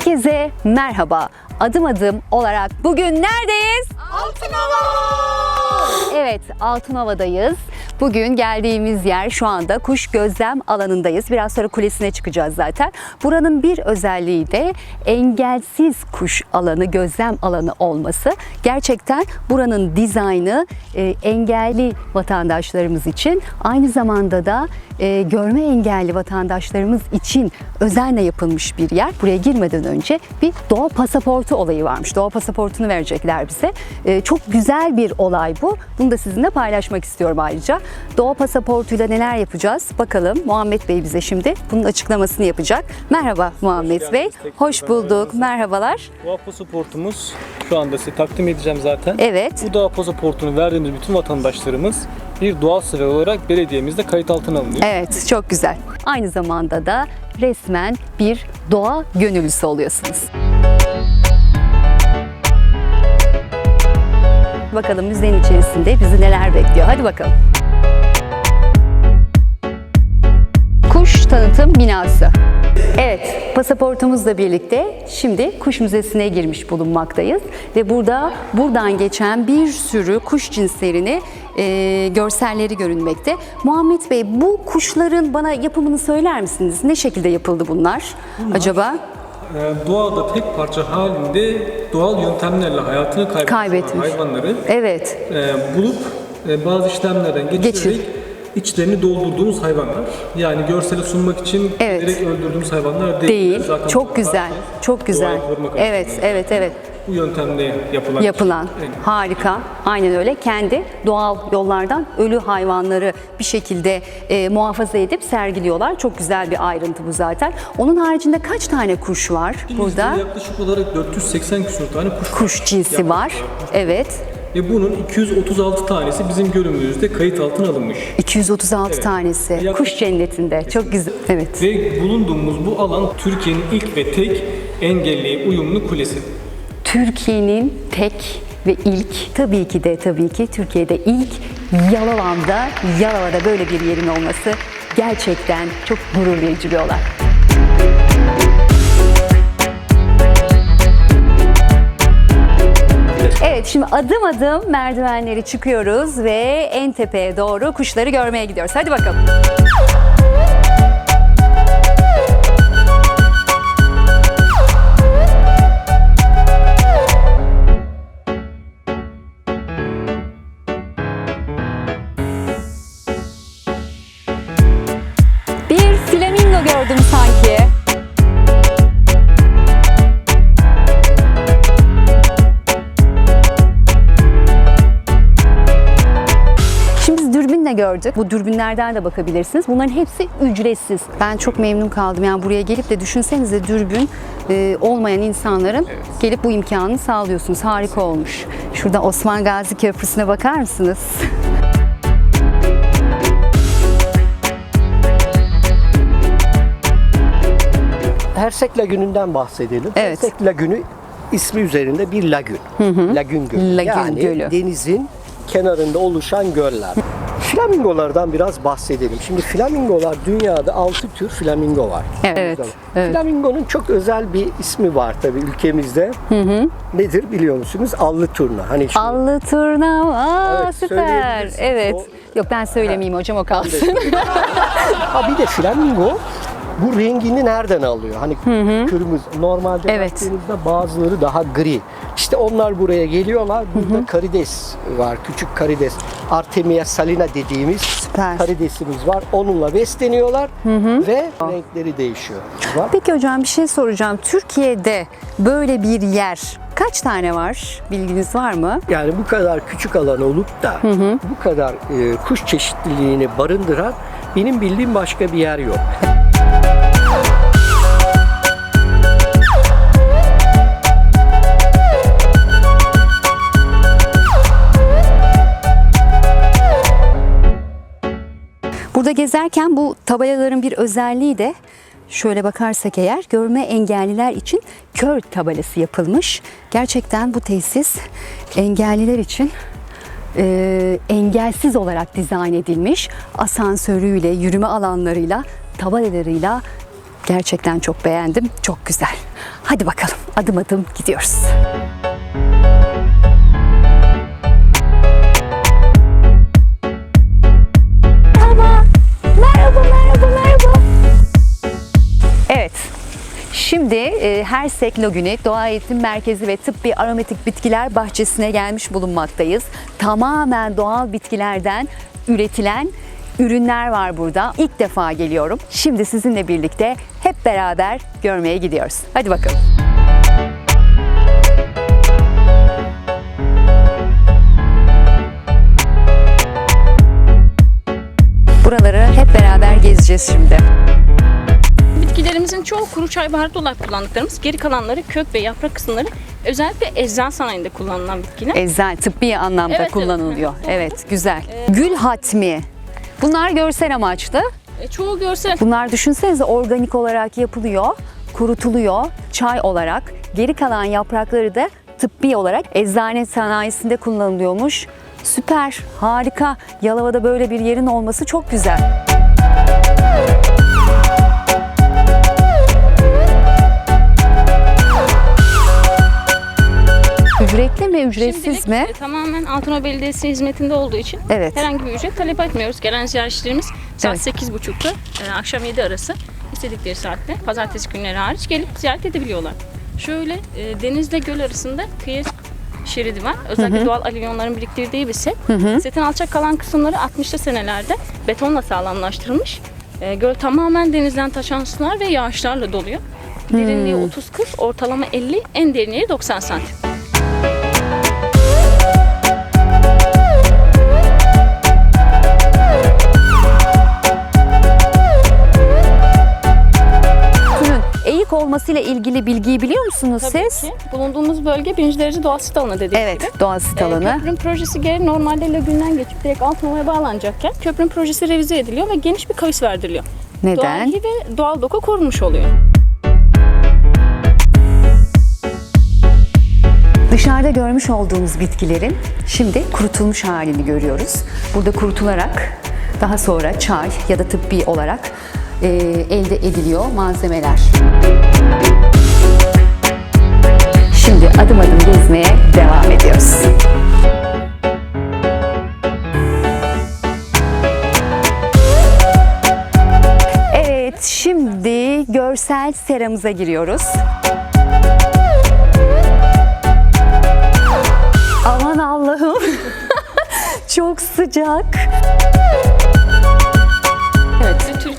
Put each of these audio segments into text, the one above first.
Herkese merhaba. Adım adım olarak bugün neredeyiz? Evet, Altınova'dayız. Bugün geldiğimiz yer şu anda kuş gözlem alanındayız. Biraz sonra kulesine çıkacağız zaten. Buranın bir özelliği de engelsiz kuş alanı, gözlem alanı olması. Gerçekten buranın dizaynı e, engelli vatandaşlarımız için aynı zamanda da e, görme engelli vatandaşlarımız için özenle yapılmış bir yer. Buraya girmeden önce bir doğa pasaportu olayı varmış. Doğa pasaportunu verecekler bize. E, çok güzel bir olay bu. Bunu da sizinle paylaşmak istiyorum ayrıca. Doğa pasaportuyla neler yapacağız? Bakalım Muhammed Bey bize şimdi bunun açıklamasını yapacak. Merhaba Muhammed geldiniz. Bey. Hoş bulduk. merhabalar. Merhabalar. Doğa pasaportumuz şu anda size takdim edeceğim zaten. Evet. Bu doğa pasaportunu verdiğimiz bütün vatandaşlarımız bir doğal sever olarak belediyemizde kayıt altına alınıyor. Evet, çok güzel. Aynı zamanda da resmen bir doğa gönüllüsü oluyorsunuz. Bakalım müzenin içerisinde bizi neler bekliyor. Hadi bakalım. Kuş tanıtım binası. Evet, pasaportumuzla birlikte şimdi kuş müzesine girmiş bulunmaktayız ve burada buradan geçen bir sürü kuş cinslerini e, görselleri görünmekte. Muhammed Bey, bu kuşların bana yapımını söyler misiniz? Ne şekilde yapıldı bunlar, acaba? Ee, doğada tek parça halinde doğal yöntemlerle hayatını kaybetmiş, hayvanları Evet, e, bulup e, bazı işlemlerden geçirerek Geçir. içlerini doldurduğumuz hayvanlar. Yani görseli sunmak için Evet. direkt öldürdüğümüz hayvanlar değil. değil. Zaten Çok güzel, çok güzel. Evet, açısından evet, evet. Bu yöntemle yapılan. yapılan. Evet. Harika. Aynen öyle. Kendi doğal yollardan ölü hayvanları bir şekilde e, muhafaza edip sergiliyorlar. Çok güzel bir ayrıntı bu zaten. Onun haricinde kaç tane kuş var Burada burada? yaklaşık olarak 480 küsur tane kuş, Kuş cinsi var. Evet. Ve bunun 236 tanesi bizim gölümüzde kayıt altına alınmış. 236 Evet. tanesi. Yaklaşık- Kuş cennetinde. Çok güzel. Evet. Ve bulunduğumuz bu alan Türkiye'nin ilk ve tek engelli uyumlu kulesi. Türkiye'nin tek ve ilk tabii ki de tabii ki Türkiye'de ilk Yalova'da, Yalova'da böyle bir yerin olması gerçekten çok gurur verici bir olay. Evet şimdi adım adım merdivenleri çıkıyoruz ve en tepeye doğru kuşları görmeye gidiyoruz. Hadi bakalım. Gördük. Bu dürbünlerden de bakabilirsiniz. Bunların hepsi ücretsiz. Ben çok memnun kaldım. Yani buraya gelip de düşünsenize dürbün e, olmayan insanların gelip bu imkanını sağlıyorsunuz. Harika olmuş. Şurada Osman Gazi Köprüsü'ne bakar mısınız? Hersek Lagünü'nden bahsedelim. Evet. Hersek Lagünü ismi üzerinde bir lagün. Lagün gölü. Lagün yani gölü. denizin kenarında oluşan göller. Flamingolardan biraz bahsedelim. Şimdi flamingolar dünyada 6 tür flamingo var. Evet, evet. Flamingonun çok özel bir ismi var tabii ülkemizde. Nedir biliyor musunuz? Allı turna. Hani şu Allı turna. Aa, Evet, süper. Evet. O- Yok ben söylemeyeyim hocam o kalsın. Ha bir de flamingo bu rengini nereden alıyor? Hani kırmızı. Normalde Evet. baktığınızda bazıları daha gri. İşte onlar buraya geliyorlar. Burada karides var. Küçük karides. Artemia salina dediğimiz Süper. karidesimiz var. Onunla besleniyorlar ve renkleri değişiyor. Var. Peki hocam bir şey soracağım. Türkiye'de böyle bir yer kaç tane var? Bilginiz var mı? Yani bu kadar küçük alan olup da bu kadar e, kuş çeşitliliğini barındıran benim bildiğim başka bir yer yok. Gezerken bu tabelaların bir özelliği de şöyle bakarsak eğer görme engelliler için kör tabelası yapılmış. Gerçekten bu tesis engelliler için e, engelsiz olarak dizayn edilmiş. Asansörüyle, yürüme alanlarıyla, tabelalarıyla gerçekten çok beğendim. Çok güzel. Hadi bakalım adım adım gidiyoruz. Merhaba. Şimdi e, Hersek Laguni Doğa Eğitim Merkezi ve Tıbbi Aromatik Bitkiler Bahçesi'ne gelmiş bulunmaktayız. Tamamen doğal bitkilerden üretilen ürünler var burada. İlk defa geliyorum. Şimdi sizinle birlikte hep beraber görmeye gidiyoruz. Hadi bakalım. Buraları hep beraber gezeceğiz şimdi. Kuru çay baharatı olarak kullandıklarımız. Geri kalanları kök ve yaprak kısımları özellikle eczan sanayinde kullanılan bitkiler. Eczane, tıbbi anlamda Evet, evet. kullanılıyor. Doğru. Evet, güzel. Gül hatmi. Bunlar görsel amaçlı. E, çoğu görsel Bunlar düşünsenize organik olarak yapılıyor, kurutuluyor çay olarak. Geri kalan yaprakları da tıbbi olarak eczane sanayisinde kullanılıyormuş. Süper, harika. Yalova'da böyle bir yerin olması çok güzel. Ücretli mi, ücretsiz Şimdilik, mi? e, tamamen Altınoluk Belediyesi hizmetinde olduğu için Evet. herhangi bir ücret talep etmiyoruz. Gelen ziyaretçilerimiz saat Evet. 8.30'da e, akşam 7 arası istedikleri saatte pazartesi günleri hariç gelip ziyaret edebiliyorlar. Şöyle e, denizle göl arasında kıyı şeridi var. Özellikle doğal alüvyonların biriktirdiği bir set. Setin alçak kalan kısımları 60'lı senelerde betonla sağlamlaştırılmış. E, göl tamamen denizden taşan sular ve yağışlarla doluyor. Derinliği 30-40, ortalama 50, en derinliği 90 santim. Eğik olmasıyla ilgili bilgiyi biliyor musunuz Tabii siz? ki. Bulunduğumuz bölge birinci derece doğal sit alanı dediğimiz gibi. Evet, doğal sit Ee, alanı. köprünün projesi geri normalde lagünden geçip direkt Altınova'ya bağlanacakken köprünün projesi revize ediliyor ve geniş bir kayıs verdiriliyor. Doğal Neden? hi ve doğal doku korunmuş oluyor. Dışarıda görmüş olduğumuz bitkilerin şimdi kurutulmuş halini görüyoruz. Burada kurutularak daha sonra çay ya da tıbbi olarak e, elde ediliyor malzemeler. Şimdi adım adım gezmeye devam ediyoruz. Evet, şimdi görsel seramıza giriyoruz. Aman Allah'ım. Çok sıcak.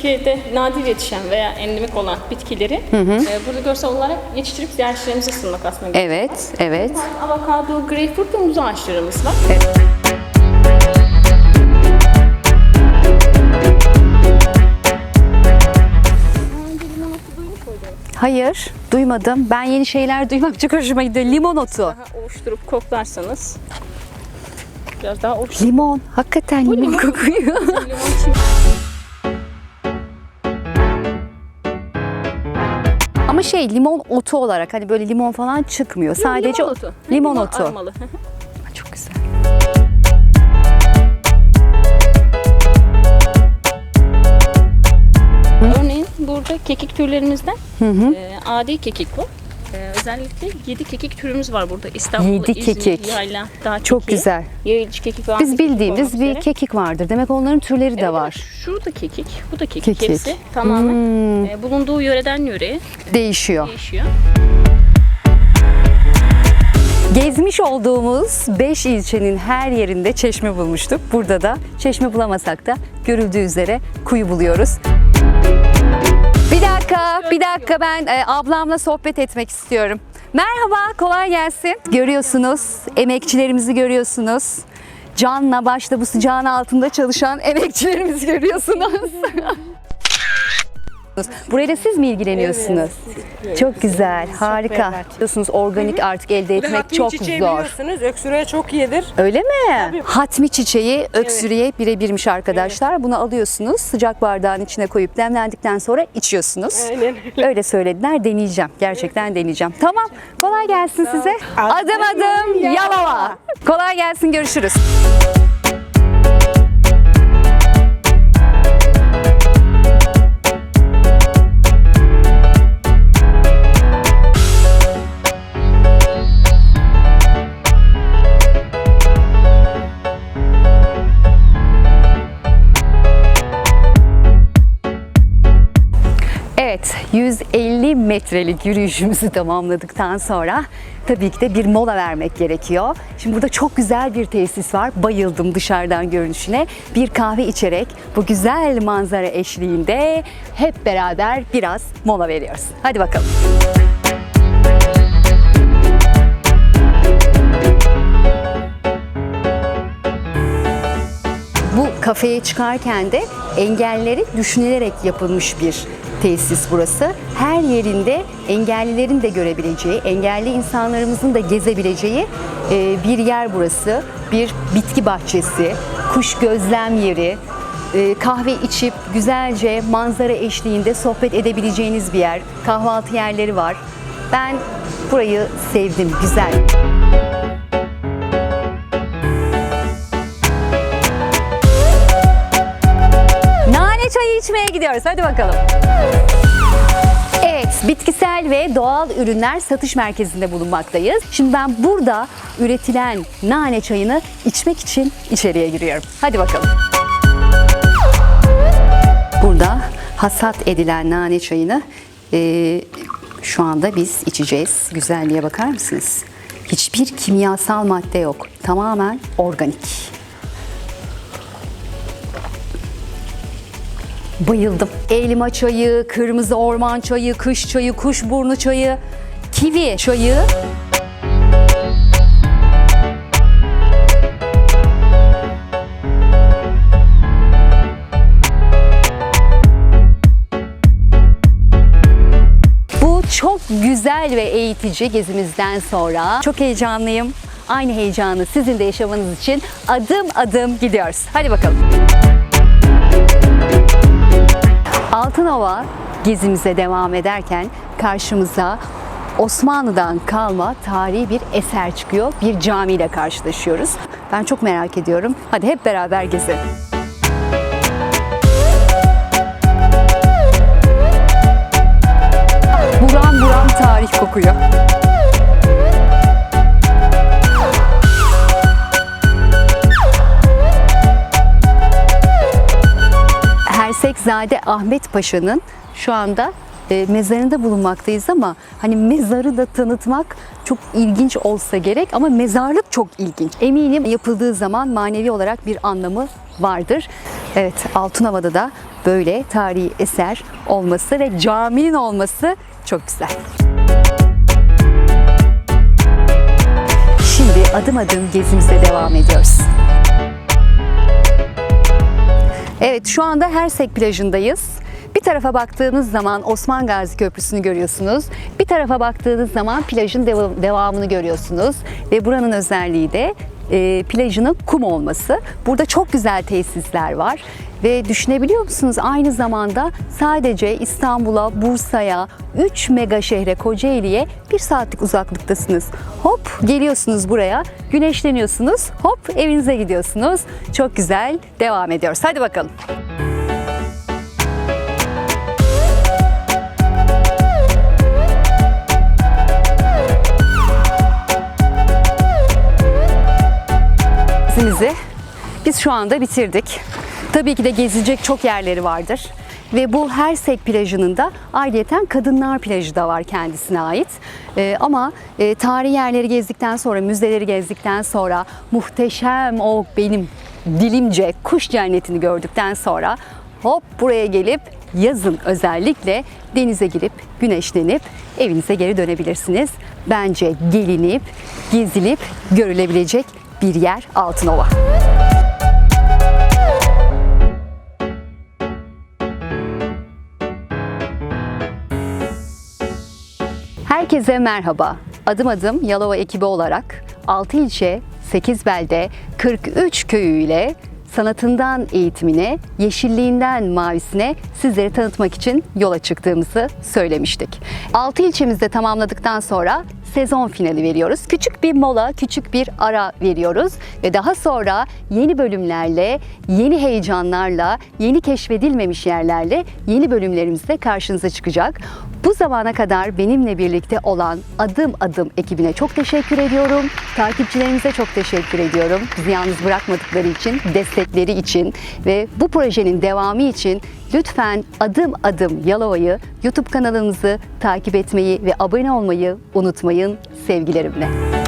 Türkiye'de nadir yetişen veya endemik olan bitkileri e, burada görsel olarak yetiştirip ziyaretçilerimize sunmak aslında. Evet, evet. Avokado, greyfurt ve muz ağaçlarımız var. evet. Hayır, duymadım. Ben yeni şeyler duymak çok hoşuma gidiyor. Limon otu. Daha oluşturup koklarsanız biraz daha oluşturup Limon, hakikaten limon limon. kokuyor. limon Ama şey limon otu olarak hani böyle limon falan çıkmıyor. Sadece limon otu. Limon otu. aromalı. Çok güzel. Örneğin burada kekik türlerimizden e, adi kekik bu. E, özellikle 7 kekik türümüz var burada. İstanbul, Yedi İzmir, kekik. Yayla, Dağ Çok kekiği, güzel. Yayılış kekik ve Biz bildiğimiz bir kekik vardır. Demek onların türleri de var. Şurada kekik, bu da kekik. Kekik. Hepsi tamamen Hmm. e, bulunduğu yöreden yöreye Değişiyor. değişiyor. Gezmiş olduğumuz 5 ilçenin her yerinde çeşme bulmuştuk. Burada da çeşme bulamasak da görüldüğü üzere kuyu buluyoruz. Dakika, bir dakika ben e, ablamla sohbet etmek istiyorum. Merhaba, kolay gelsin. Görüyorsunuz, emekçilerimizi görüyorsunuz. Canla başla bu sıcağın altında çalışan emekçilerimizi görüyorsunuz. Burayla da siz mi ilgileniyorsunuz? Çok güzel, harika. Biliyorsunuz organik artık elde etmek Hatmi çok çiçeği zor. biliyorsunuz öksürüğe çok iyidir. Öyle mi? Hatmi çiçeği öksürüğe birebirmiş arkadaşlar. Bunu alıyorsunuz, sıcak bardağın içine koyup demlendikten sonra içiyorsunuz. Aynen Öyle söylediler, deneyeceğim. Gerçekten deneyeceğim. Tamam, kolay gelsin size. Adım adım Yalova. Kolay gelsin, görüşürüz. Evet, 150 metrelik yürüyüşümüzü tamamladıktan sonra tabii ki de bir mola vermek gerekiyor. Şimdi burada çok güzel bir tesis var. Bayıldım dışarıdan görünüşüne. Bir kahve içerek bu güzel manzara eşliğinde hep beraber biraz mola veriyoruz. Hadi bakalım. Bu kafeye çıkarken de engelleri düşünülerek yapılmış bir tesis burası. Her yerinde engellilerin de görebileceği, engelli insanlarımızın da gezebileceği e, bir yer burası. Bir bitki bahçesi, kuş gözlem yeri, e, kahve içip güzelce manzara eşliğinde sohbet edebileceğiniz bir yer. Kahvaltı yerleri var. Ben burayı sevdim, güzel. İçmeye gidiyoruz. Hadi bakalım. Evet, bitkisel ve doğal ürünler satış merkezinde bulunmaktayız. Şimdi ben burada üretilen nane çayını içmek için içeriye giriyorum. Hadi bakalım. Burada hasat edilen nane çayını eee, şu anda biz içeceğiz. Güzelliğe bakar mısınız? Hiçbir kimyasal madde yok. Tamamen organik. Bayıldım. Elma çayı, kırmızı orman çayı, kış çayı, kuşburnu çayı, kivi çayı. Bu çok güzel ve eğitici gezimizden sonra çok heyecanlıyım. Aynı heyecanı sizin de yaşamanız için adım adım gidiyoruz. Hadi bakalım. Altınova gezimize devam ederken karşımıza Osmanlı'dan kalma tarihi bir eser çıkıyor. Bir camiyle karşılaşıyoruz. Ben çok merak ediyorum. Hadi hep beraber gezelim. Buram buram tarih kokuyor. Hersekzade Ahmet Paşa'nın şu anda e, mezarında bulunmaktayız ama hani mezarı da tanıtmak çok ilginç olsa gerek ama mezarlık çok ilginç. Eminim yapıldığı zaman manevi olarak bir anlamı vardır. Evet Altınova'da da böyle tarihi eser olması ve caminin olması çok güzel. Şimdi adım adım gezimize devam ediyoruz. Evet şu anda Hersek plajındayız. Bir tarafa baktığınız zaman Osman Gazi Köprüsü'nü görüyorsunuz. Bir tarafa baktığınız zaman plajın deva- devamını görüyorsunuz. Ve buranın özelliği de e, plajının kum olması. Burada çok güzel tesisler var. Ve düşünebiliyor musunuz aynı zamanda sadece İstanbul'a, Bursa'ya, 3 mega şehre Kocaeli'ye bir saatlik uzaklıktasınız. Hop geliyorsunuz buraya, güneşleniyorsunuz, hop evinize gidiyorsunuz. Çok güzel devam ediyoruz. Hadi bakalım. Gezimizi biz şu anda bitirdik. Tabii ki de gezilecek çok yerleri vardır. Ve bu Hersek plajının da ayrıyeten kadınlar plajı da var kendisine ait. Ee, ama e, tarihi yerleri gezdikten sonra, müzeleri gezdikten sonra, muhteşem o benim dilimce kuş cennetini gördükten sonra hop buraya gelip yazın özellikle denize girip güneşlenip evinize geri dönebilirsiniz. Bence gelinip, gezilip görülebilecek bir yer Altınova. Herkese merhaba. Adım adım Yalova ekibi olarak 6 ilçe, 8 belde, 43 köyüyle sanatından eğitimine, yeşilliğinden mavisine sizleri tanıtmak için yola çıktığımızı söylemiştik. 6 ilçemizde tamamladıktan sonra sezon finali veriyoruz. Küçük bir mola, küçük bir ara veriyoruz ve daha sonra yeni bölümlerle, yeni heyecanlarla, yeni keşfedilmemiş yerlerle yeni bölümlerimizde karşınıza çıkacak. Bu zamana kadar benimle birlikte olan Adım Adım ekibine çok teşekkür ediyorum. Takipçilerimize çok teşekkür ediyorum. Bizi yalnız bırakmadıkları için, destekleri için ve bu projenin devamı için Lütfen adım adım Yalova'yı YouTube kanalımızı takip etmeyi ve abone olmayı unutmayın sevgilerimle.